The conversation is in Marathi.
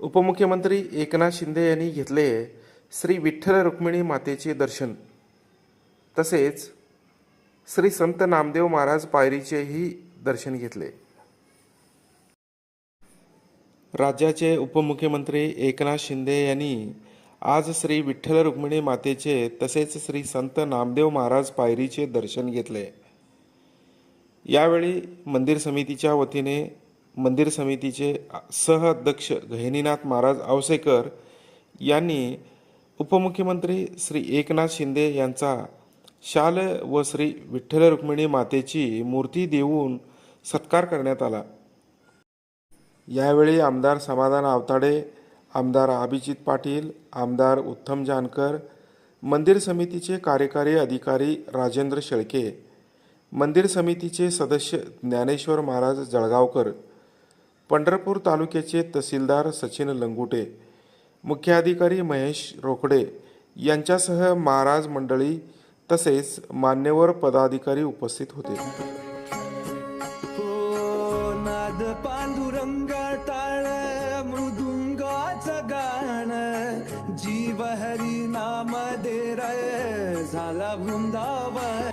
उपमुख्यमंत्री एकनाथ शिंदे यांनी घेतले श्री विठ्ठल रुक्मिणी मातेचे दर्शन. तसेच श्री संत नामदेव महाराज पायरीचेही दर्शन घेतले. राज्याचे उपमुख्यमंत्री एकनाथ शिंदे यांनी आज श्री विठ्ठल रुक्मिणी मातेचे तसेच श्री संत नामदेव महाराज पायरीचे दर्शन घेतले. यावेळी मंदिर समितीच्या वतीने मंदिर समितीचे सहअध्यक्ष गहिनीनाथ महाराज आवसेकर यांनी उपमुख्यमंत्री श्री एकनाथ शिंदे यांचा शाल व श्री विठ्ठल रुक्मिणी मातेची मूर्ती देऊन सत्कार करण्यात आला. यावेळी आमदार समाधान आवताडे आमदार अभिजित पाटील आमदार उत्तम जानकर मंदिर समितीचे कार्यकारी अधिकारी राजेंद्र शेळके मंदिर समितीचे सदस्य ज्ञानेश्वर महाराज जळगावकर पंढरपूर तालुक्याचे तहसीलदार सचिन लंगुटे मुख्याधिकारी महेश रोकडे यांच्यासह महाराज मंडळी तसेच मान्यवर पदाधिकारी उपस्थित होते. हो, जीव हरी नाम दे झाला वृंदावन.